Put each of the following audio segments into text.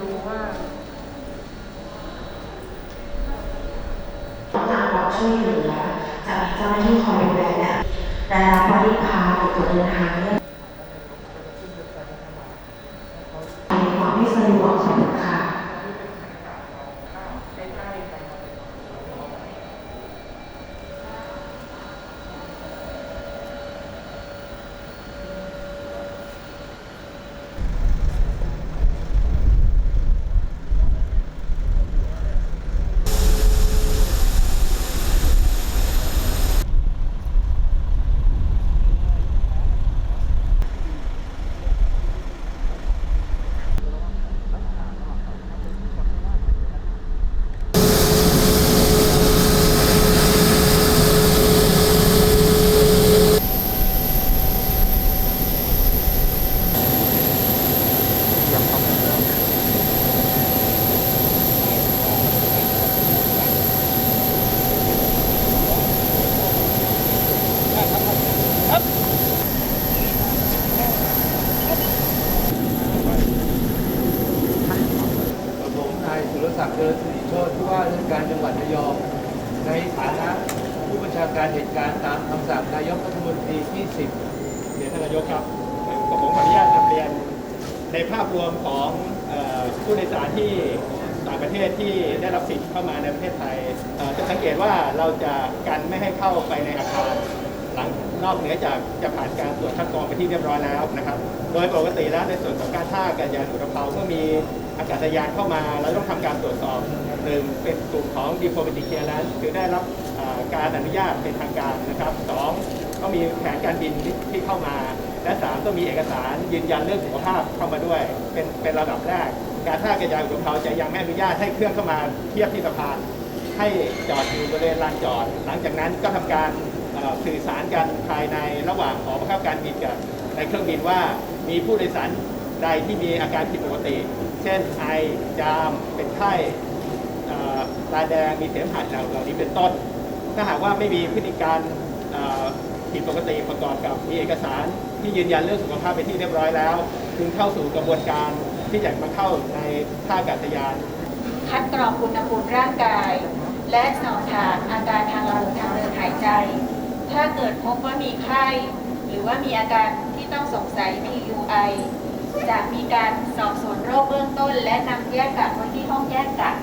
ดูว่าต้องการความช่วยเหลือจะมีเจ้าหน้าที่คอยดูแลและได้ สุรศักดิ์เจริญสิริโชติผู้ว่าราชการจังหวัดระยอง ในฐานะผู้บัญชาการเหตุการณ์ตามคำสั่งนายกรัฐมนตรีที่ 10เรียนท่านนายกครับกับผมขออนุญาตนำเรียน ในภาพรวมของออผู้โดยสารที่ต่างประเทศที่ได้รับสิทธิ์เข้ามาในประเทศไทยจะสังเกตว่าเราจะกันไม่ให้เข้าไปในอาคารหลังนอกเหนือจากจะผ่านการตรวจคัดกรองไปที่เรียบร้อยแล้วนะครับ โดยปกติแล้วในส่วนของการท่าอากาศยานอุตภาวเมื่ อากาศยานเข้ามาเราต้องทำการตรวจสอบหนึ่งเป็นกลุ่มของ diplomatic clearance คือได้รับการอนุญาตเป็นทางการนะครับสองต้องมีแผนการบินที่เข้ามา และสามต้องมีเอกสารยืนยันเรื่องสุขภาพเข้ามาด้วย เป็นเป็นระดับแรก การท่ากาศยานอุตภาจะยังไม่อนุญาตให้เครื่องเข้ามาเทียบที่สะพานให้จอดอยู่บริเวณลานจอด หลังจากนั้นก็ทำการสื่อสารกันภายในระหว่างหอบังคับการบินกับในเครื่องบินว่ามีผู้โดยสารใดที่มีอาการผิดปกติ ช่นไอจามเป็นไข้ตาแดงมีเสมหะเหล่านี้เป็นต้น ถ้าหากว่าไม่มีพฤติการผิดปกติประกอบกับมีเอกสารที่ยืนยันเรื่องสุขภาพเป็นที่เรียบร้อยแล้ว จึงเข้าสู่กระบวนการที่จะมาเข้าในท่าอากาศยาน คัดกรองอุณหภูมิร่างกาย และสอบถามอาการทางระบบทางเดินหายใจ ถ้าเกิดพบว่ามีไข้ หรือว่ามีอาการที่ต้องสงสัย PUI จะมีการสอบสวนโรคเบื้องต้น และนำแยกกักไว้ที่ห้องแยกกัก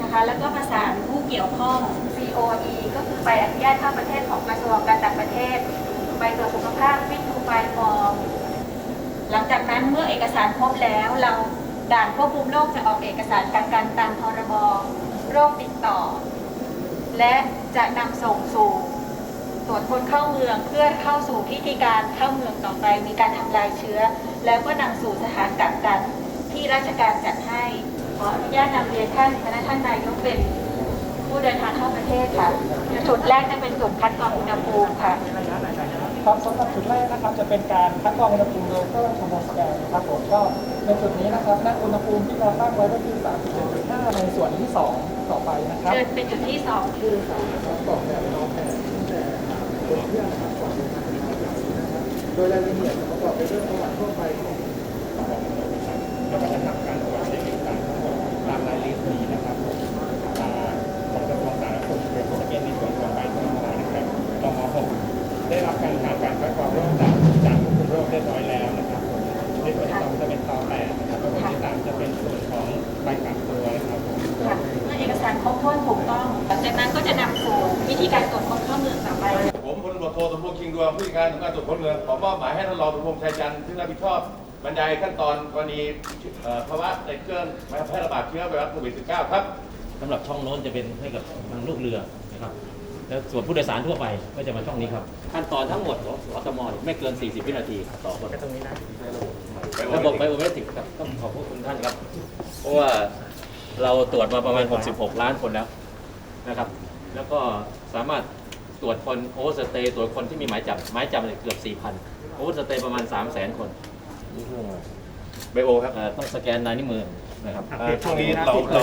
นะคะแล้วก็ประสานผู้เกี่ยวข้อง COE ก็คือใบอนุญาตเข้าประเทศของกระทรวงการต่างประเทศใบตรวจสุขภาพฟิตทูไฟฟอร์มหลังจากนั้นเมื่อเอกสารครบแล้ว เราด่านควบคุมโรคจะออกเอกสารกักกันตามพรบโรคติดต่อ และจะนำส่งสู่ คนเข้าเมืองเพื่อเข้าสู่พิธีการเข้าเมืองต่อไป มีการทำลายเชื้อ แล้วก็นำสู่สถานกักกันที่ราชการจัดให้ขออนุญาตนำเรียนท่านคณะท่านนายกเป็นผู้เดินทางเข้าประเทศค่ะจุดแรกจะเป็นจุดคัดกรองอุณหภูมิค่ะครับสำหรับจุดแรกนะครับจะเป็นการคัดกรองอุณหภูมิโดยเครื่องทำโมสแกนนะครับผมก็ในจุดนี้นะครับณอุณหภูมิที่เราตั้งไว้ก็คือ 37.5 ในส่วนที่ 2 ต่อไปนะครับเดินเป็นจุดที่สองคือ โดยรายละเอียดประกอบไปด้วยประวัติทั่วไปของแล้วก็จะทำการ ทสมพงษ์คิงดวงผู้จัดการสำนักงานตรวจคนเมืองขอมอบหมายให้ท่านรองสมพงษ์ชัยจันทร์ซึ่งรับผิดชอบบรรยายขั้นตอนกรณีเอ่อภาวะในเครื่องแพร่ระบาดเชื้อไวรัสโควิด -19 ครับสำหรับช่องโน้นจะเป็นให้กับทางลูกเรือนะครับแล้วส่วนผู้โดยสารทั่วไปก็จะมาช่องนี้ครับ ขั้นตอนทั้งหมดของสตมไม่เกิน 40 วินาทีต่อคนตรงนี้นะระบบไบโอเมตริกครับต้องขอบคุณท่านครับ เพราะว่าเราตรวจมาประมาณ 66 ล้านคนแล้วนะครับ แล้วก็สามารถ ตรวจคนโอเวอร์สเตย์ตรวจคนที่มีหมายจับหมายจับเนี่ยเกือบ 4,000โอเวอร์สเตย์ประมาณ 300,000 คนนี่คือไบโอครับ เอ่อต้องสแกนลายนิ้วมือนะครับเอ่อช่วงนี้เราเรา